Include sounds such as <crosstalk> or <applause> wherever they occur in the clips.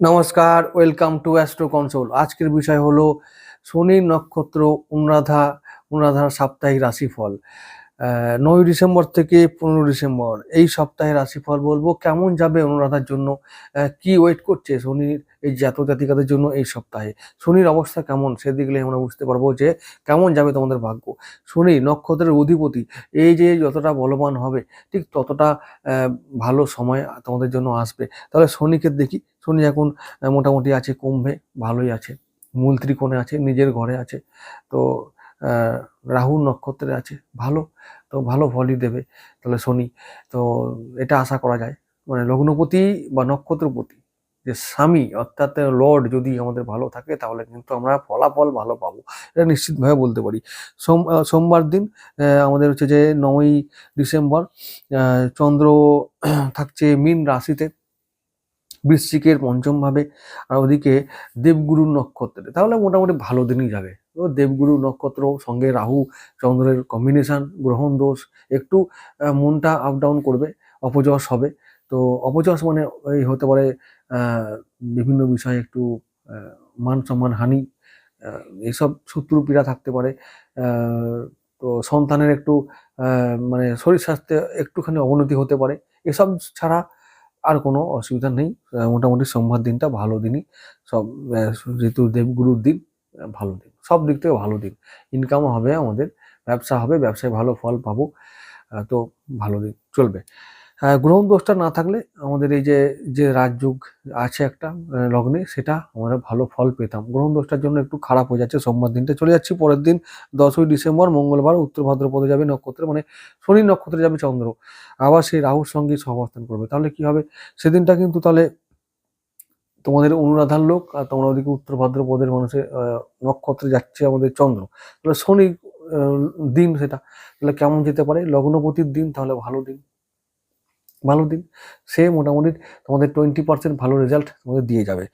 নমস্কার welcome to astro console. আজকের বিষয় হলো শনি নক্ষত্র অনুরাধা অনুরাধার সাপ্তাহিক রাশিফল। নয় ডিসেম্বর থেকে পনেরো ডিসেম্বর। এই সপ্তাহে রাশিফল বলব, কেমন যাবে অনুরাধার জন্য? কি ওয়েট করছে শনির এই জাতক জাতিকাদের জন্য এই সপ্তাহে? শনির অবস্থা কেমন? সেদিকে আমরা বুঝতে পারব যে কেমন যাবে তোমাদের ভাগ্য। শনি নক্ষত্রের অধিপতি, এই যে যতটা বলবান হবে, ঠিক ততটা ভালো সময় তোমাদের জন্য আসবে। তাহলে শনিকে দেখি। শনি এখন মোটামুটি আছে, কুম্ভে ভালোই আছে। মূল ত্রিকোণে আছে, নিজের ঘরে আছে। তো রাহু নক্ষত্রে আছে, ভালো, তো ভালো ফলই দেবে তাহলে শনি। তো এটা আশা করা যায়। মানে লগ্নপতি বা নক্ষত্রপতি, যে স্বামী অর্থাৎ লর্ড যদি আমাদের ভালো থাকে, তাহলে কিন্তু আমরা ফলাফল ভালো পাবো। এটা নিশ্চিতভাবে বলতে পারি। সোম সোমবার দিন আমাদের হচ্ছে যে নয়ই ডিসেম্বর চন্দ্র <clears throat> থাকছে মীন রাশিতে, বৃশ্চিকের পঞ্চমভাবে আর ওদিকে দেবগুরু নক্ষত্রে। তাহলে মোটামুটি ভালো দিনই যাবে। দেবগুরু নক্ষত্র সঙ্গে রাহু চন্দ্রের কম্বিনেশন গ্রহণ দোষ একটু মনটা আপ ডাউন করবে অপযশ হবে। তো অপযশ মানে এই হতে পারে বিভিন্ন বিষয়ে একটু মান সম্মান হানি আহ, এইসব শত্রু পীড়া থাকতে পারে। তো সন্তানের একটু মানে শরীর স্বাস্থ্যে একটুখানি অবনতি হতে পারে। এসব ছাড়া আর কোনো অসুবিধা নেই। মোটামুটি সোমবার দিনটা ভালো দিনই। সব যেহেতু দেবগুরুর দিন ভালো দিন। সব দিক থেকে ভালো দিক। ইনকামও হবে আমাদের, ব্যবসা হবে, ব্যবসায় ভালো ফল পাবো তো ভালো দিক, চলবে। গ্রহণ দোষটা না থাকলে আমাদের এই যে যে রাজযোগ আছে একটা লগ্নে, সেটা আমরা ভালো ফল পেতাম। গ্রহণ দোষটার জন্য একটু খারাপ হয়ে যাচ্ছে, সোমবার দিনটা চলে যাচ্ছি, পরের দিন দশই ডিসেম্বর, মঙ্গলবার, উত্তর ভাদ্রপদে যাবে নক্ষত্রে মানে শনি নক্ষত্রে যাবে চন্দ্র। আবার সেই রাহুর সঙ্গে সহবস্থান করবে, তাহলে কি হবে? সেদিনটা কিন্তু তাহলে তোমাদের অনুরাধার লোক আর তোমরা ওদিকে উত্তর ভাদ্রপদের মানুষের নক্ষত্রে যাচ্ছে আমাদের চন্দ্র। তাহলে শনি দিন সেটা। তাহলে কেমন যেতে পারে? লগ্নপতির দিন, তাহলে ভালো দিন। ভালো দিন। সে মোটামুটি তোমাদের টোয়েন্টি পার্সেন্ট ভালো রেজাল্ট তোমাদের দিয়ে যাবে।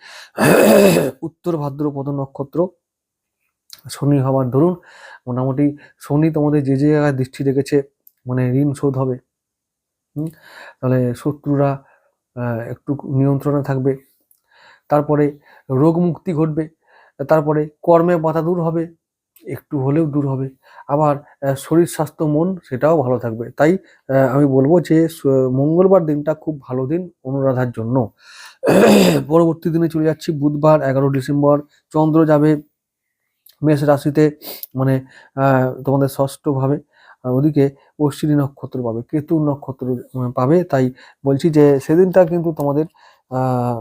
উত্তর ভাদ্রপদ নক্ষত্র, শনি হওয়ার ধরুন মোটামুটি শনি তোমাদের যে যে জায়গায় দৃষ্টি রেখেছে মানে ঋণ শোধ হবে। তাহলে শত্রুরা একটু নিয়ন্ত্রণে থাকবে। তারপরে রোগ মুক্তি ঘটবে, তারপরে কর্মে বাধা দূর হবে, একটু হলেও দূর হবে। আবার শরীর, স্বাস্থ্য, মন, সেটাও ভালো থাকবে। তাই আমি বলব যে মঙ্গলবার দিনটা খুব ভালো দিন অনুরাধার জন্য। পরবর্তী দিনে চলে যাচ্ছি, বুধবার, এগারো ডিসেম্বর, চন্দ্র যাবে মেষ রাশিতে মানে তোমাদের ষষ্ঠভাবে ওদিকে অশ্বিনী নক্ষত্র পাবে, কেতু নক্ষত্র পাবে। তাই বলছি যে, সেদিনটা কিন্তু তোমাদের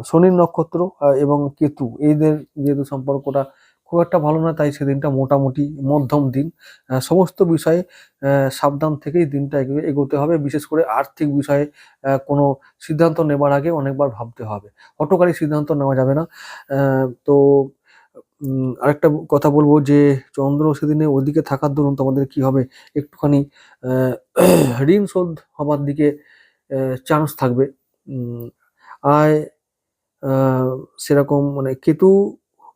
শনির নক্ষত্র এবং কেতু। এদের যেহেতু সম্পর্কটা খুব একটা ভালো না তাই সেদিনটা মোটামুটি মধ্যম দিন। সমস্ত বিষয়ে সাবধান থেকেই দিনটা এগোতে হবে। বিশেষ করে আর্থিক বিষয়ে কোনো সিদ্ধান্ত নেবার আগে অনেকবার ভাবতে হবে। হটকারী সিদ্ধান্ত নেওয়া যাবে না। তো আরেকটা কথা বলব যে, চন্দ্র সেদিনে ওদিকে থাকার দরুন তোমাদের কি হবে? একটুখানি <clears throat> ঋণ শোধ হবার দিকে চান্স থাকবে। আয় সেরকম মানে কেতু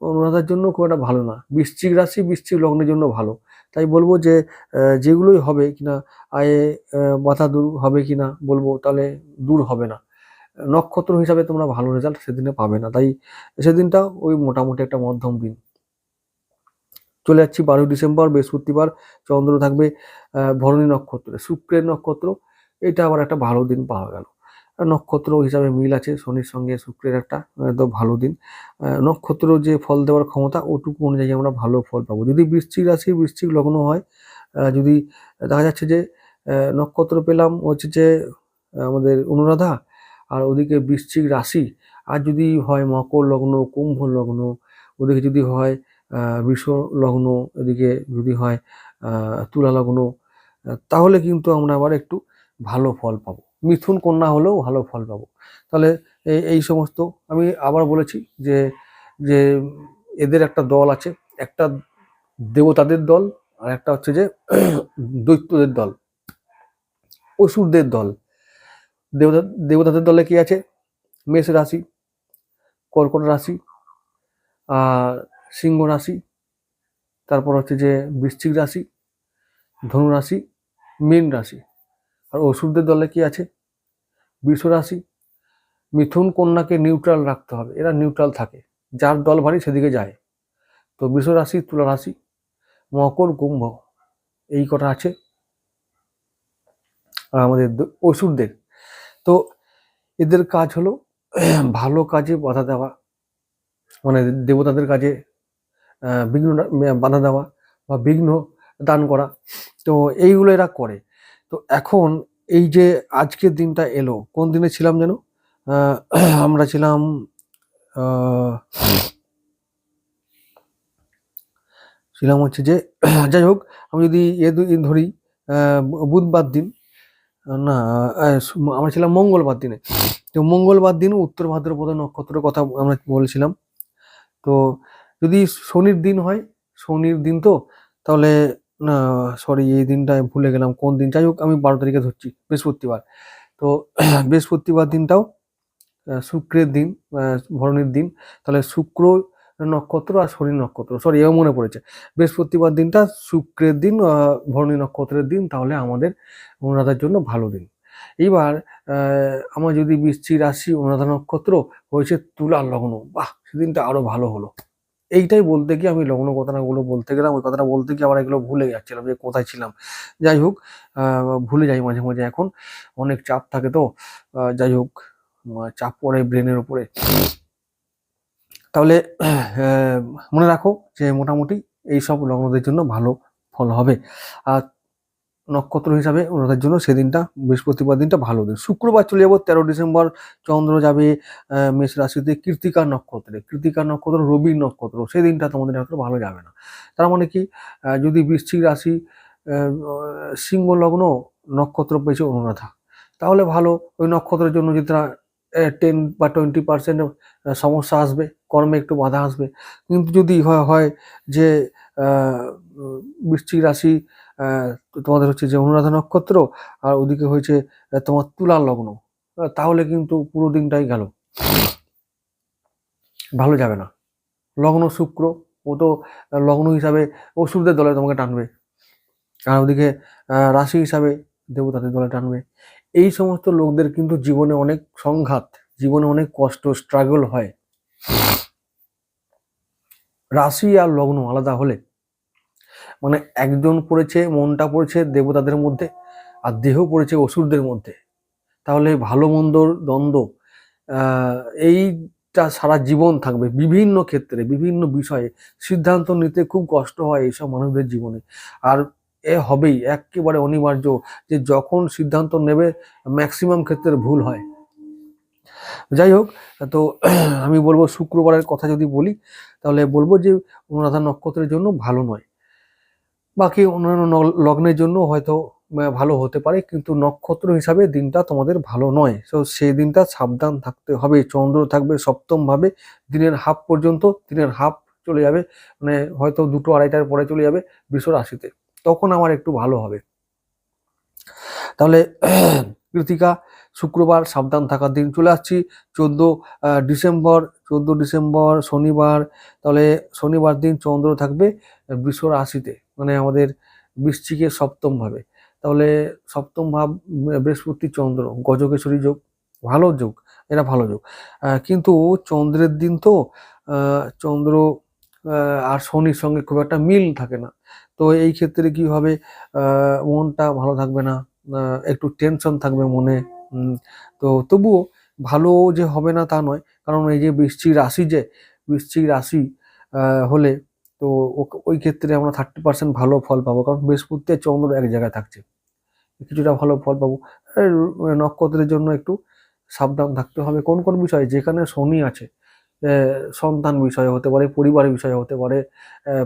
অনুরাধার জন্য খুব একটা ভালো না। বৃশ্চিক রাশি, বৃশ্চিক লগ্নের জন্য ভালো। তাই বলব যে যেগুলোই হবে কিনা, আয়ে মাথা দূর হবে কিনা বলব, তাহলে দূর হবে না। নক্ষত্র হিসাবে তোমরা ভালো রেজাল্ট সেদিনে পাবে না। তাই সেদিনটা ওই মোটামুটি একটা মধ্যম দিন। চলে যাচ্ছি বারোই ডিসেম্বর, বৃহস্পতিবার, চন্দ্র থাকবে ভরণী নক্ষত্রে, শুক্রের নক্ষত্র। এটা আবার একটা ভালো দিন পাওয়া গেল। নক্ষত্র হিসাবে মিল আছে, শনির সঙ্গে শুক্রের একটা একদম ভালো দিন। নক্ষত্র যে ফল দেওয়ার ক্ষমতা, ওটুকু অনুযায়ী আমরা ভালো ফল পাবো। যদি বৃশ্চিক রাশি, বৃশ্চিক লগ্ন হয় যদি দেখা যাচ্ছে যে নক্ষত্র পেলাম হচ্ছে যে আমাদের অনুরাধা, আর ওদিকে বৃশ্চিক রাশি, আর যদি হয় মকর লগ্ন, কুম্ভ লগ্ন, ওদিকে যদি হয় বৃষ লগ্ন, এদিকে যদি হয় তুলা লগ্ন তাহলে কিন্তু আমরা আবার একটু ভালো ফল পাবো। মিথুন কন্যা হলেও ভালো ফল পাবো। তাহলে এই সমস্ত আমি আবার বলেছি যে যে এদের একটা দল আছে, একটা দেবতাদের দল আর একটা হচ্ছে যে <clears throat> দৈত্যদের দল, অসুরদের দল। দেবতা, দেবতাদের দলে কি আছে? মেষ রাশি, কর্কট রাশি, আর সিংহ রাশি, তারপর হচ্ছে যে বৃশ্চিক রাশি, ধনু রাশি, মীন রাশি। আর অসুরদের দলে কি আছে? বৃষ রাশি, মিথুন কন্যাকে নিউট্রাল রাখতে হবে। এরা নিউট্রাল থাকে। যার দল ভারী সেদিকে যায়। তো বৃষ রাশি, তুলা রাশি, মকর, কুম্ভ, এই কটা আছে। আর আমাদের অসুরদের তো এদের কাজ হলো <clears throat> ভালো কাজে বাধা দেওয়া। মানে দেবতাদের কাজে বিঘ্ন, বাধা দেওয়া বা বিঘ্ন দান করা। তো এইগুলো এরা করে। তো এখন এই যে আজকের দিনটা এলো, কোন দিনে ছিলাম যেন? আমরা ছিলাম ছিলাম হচ্ছে যে, যাই হোক, আমি যদি এ ধরি বুধবার দিন, না আমরা ছিলাম মঙ্গলবার দিনে। তো মঙ্গলবার দিন উত্তর ভাদ্রপদ নক্ষত্রের কথা আমরা বলছিলাম। তো যদি শনির দিন হয়, শনির দিন তো, তাহলে না সরি এই দিনটা আমি ভুলে গেলাম, কোন দিন? যাই হোক, আমি বারো তারিখে ধরছি, বৃহস্পতিবার। তো, <clears throat> বৃহস্পতিবার দিনটাও শুক্রের দিন ভরণীর দিন, তাহলে শুক্র নক্ষত্র আর শনি নক্ষত্র। সরি এও মনে পড়েছে। বৃহস্পতিবার দিনটা, শুক্রের দিন ভরণী নক্ষত্রের দিন, তাহলে আমাদের অনুরাধার জন্য ভালো দিন। এইবার আমার যদি বৃশ্চিক রাশি অনুরাধা নক্ষত্র হয়েছে তুলার লগ্ন। বাহ, সেদিনটা আরও ভালো হলো। এইটাই বলতে গিয়ে আমি লগ্ন কথাগুলো বলতে গেলাম, ওই কথাটা বলতে গিয়ে আবার এগুলো ভুলে যাচ্ছিলাম যে কোথায় ছিলাম। যাই হোক ভুলে যাই মাঝে মাঝে এখন, অনেক চাপ থাকে তো যাই হোক চাপ পড়ে ব্রেনের উপরে। তাহলে মনে রাখো যে মোটামুটি এইসব লগ্নদের জন্য ভালো ফল হবে। আর নক্ষত্র হিসাবে ওনাদের জন্য সেদিনটা, বৃহস্পতিবার দিনটা ভালো দিন। শুক্রবার চলে যাব, তেরো ডিসেম্বর চন্দ্র যাবে মেষ রাশিতে কৃতিকা নক্ষত্রে। কৃতিকা নক্ষত্র রবির নক্ষত্র সেই দিনটা তোমাদের নক্ষত্র ভালো যাবে না। তার মানে কি যদি বৃশ্চিক রাশি সিংহ লগ্ন নক্ষত্র পেয়েছে অনুরাধা, তাহলে ভালো। ওই নক্ষত্রের জন্য যদি তারা টেন বা টোয়েন্টি পার্সেন্ট সমস্যা আসবে, কর্মে একটু বাধা আসবে। কিন্তু যদি হয় যে বৃশ্চিক রাশি তোমাদের হচ্ছে যে অনুরাধা নক্ষত্র, আর ওদিকে হয়েছে তোমার তুলা লগ্ন। তাহলে কিন্তু পুরো দিনটাই গেল। ভালো যাবে না। লগ্ন শুক্র, ও তো লগ্ন হিসাবে অসুরদের দলে তোমাকে টানবে। আর ওদিকে রাশি হিসাবে দেবতাদের দলে টানবে। এই সমস্ত লোকদের কিন্তু জীবনে অনেক সংঘাত, জীবনে অনেক কষ্ট স্ট্রাগল হয়। রাশি আর লগ্ন আলাদা হলে মানে একজন পড়েছে, মনটা পড়েছে দেবতাদের মধ্যে আর দেহ পড়েছে অসুরদের মধ্যে। তাহলে ভালো মন্দর দ্বন্দ্ব এইটা সারা জীবন থাকবে বিভিন্ন ক্ষেত্রে, বিভিন্ন বিষয়ে। সিদ্ধান্ত নিতে খুব কষ্ট হয় এইসব মানুষদের জীবনে। আর এ হবেই, একেবারে অনিবার্য যে যখন সিদ্ধান্ত নেবে ম্যাক্সিমাম ক্ষেত্রে ভুল হয়। যাই হোক, তো <clears throat> আমি বলব শুক্রবারের কথা যদি বলি, তাহলে বলব যে অনুরাধা নক্ষত্রের জন্য ভালো নয়। বাকি অন্যান্য লগ্নের জন্য হয়তো ভালো হতে পারে, কিন্তু নক্ষত্র হিসাবে দিনটা তোমাদের ভালো নয়। তো সেই দিনটা সাবধান থাকতে হবে। চন্দ্র থাকবে সপ্তম ভাবে, দিনের হাফ পর্যন্ত, দিনের হাফ চলে যাবে মানে হয়তো দুটো আড়াইটার পরে চলে যাবে বৃষ রাশিতে। তখন আমার একটু ভালো হবে। তাহলে, <clears throat> কৃতিকা, শুক্রবার সাবধান থাকার দিন চলে আসছি। চোদ্দ ডিসেম্বর, চোদ্দ ডিসেম্বর শনিবার, তাহলে শনিবার দিন চন্দ্র থাকবে বৃষ রাশিতে। মানে আমাদের বৃশ্চিকের সপ্তম ভাবে। তাহলে সপ্তম ভাব বৃহস্পতি চন্দ্র গজকেশ্বরী যোগ, ভালো যোগ, এটা ভালো যোগ। কিন্তু চন্দ্রের দিন তো চন্দ্র আর শনির সঙ্গে খুব একটা মিল থাকে না। তো এই ক্ষেত্রে কি হবে? মনটা ভালো থাকবে না একটু টেনশন থাকবে মনে। তো তবুও ভালো যে হবে না তা নয়। কারণ এই যে বৃশ্চিক রাশি যে বৃশ্চিক রাশি হলে তো ওই ক্ষেত্রে আমরা থার্টি পার্সেন্ট ভালো ফল পাবো। কারণ বৃহস্পতি আর চন্দ্র এক জায়গায় থাকছে। কিছুটা ভালো ফল পাবো। নক্ষত্রের জন্য একটু সাবধান থাকতে হবে। কোন কোন বিষয়ে? যেখানে শনি আছে সন্তান বিষয়ে হতে পারে পরিবারের বিষয়ে হতে পারে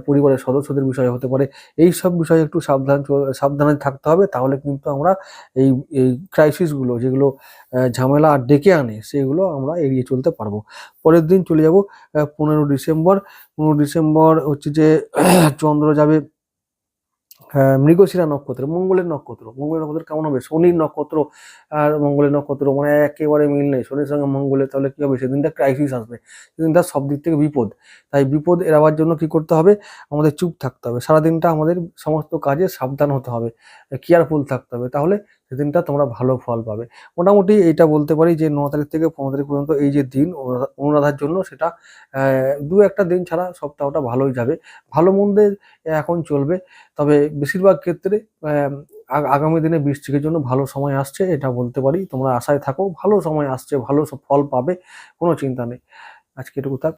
পরিবারের সদস্যদের বিষয়ে হতে পারে এই সব বিষয়ে একটু সাবধান সাবধানে থাকতে হবে, তাহলে কিন্তু আমরা এই এই ক্রাইসিসগুলো যেগুলো ঝামেলা আর ডেকে আনে, সেগুলো আমরা এড়িয়ে চলতে পারব। পরের দিন চলে যাব পনেরো ডিসেম্বর পনেরো ডিসেম্বর হচ্ছে যে <clears throat> চন্দ্র যাবে মৃগশিরা নক্ষত্র, মঙ্গলের নক্ষত্র মঙ্গলের নক্ষত্র কেমন হবে? শনির নক্ষত্র আর মঙ্গলের নক্ষত্র মানে একেবারে মিল নেই। শনির সঙ্গে মঙ্গলের তাহলে কী হবে? সেদিনটা ক্রাইসিস আসবে। সেদিনটা সব দিক থেকে বিপদ। তাই বিপদ এড়াবার জন্য কি করতে হবে? আমাদের চুপ থাকতে হবে। সারাদিনটা আমাদের সমস্ত কাজে সাবধান হতে হবে। কেয়ারফুল থাকতে হবে। তাহলে সেদিনটা তোমরা ভালো ফল পাবে। মোটামুটি এইটা বলতে পারি যে ন তারিখ থেকে পনেরো তারিখ পর্যন্ত এই যে দিন অনুরাধা- অনুরাধার জন্য সেটা দু একটা দিন ছাড়া সপ্তাহটা ভালোই যাবে। ভালো মন্দের এখন চলবে, তবে বেশিরভাগ ক্ষেত্রে আগামী দিনে বৃষ্টিকের জন্য ভালো সময় আসছে এটা বলতে পারি। তোমরা আশায় থাকো, ভালো সময় আসছে, ভালো ফল পাবে, কোনো চিন্তা নেই। আজকে এটুকু থাক।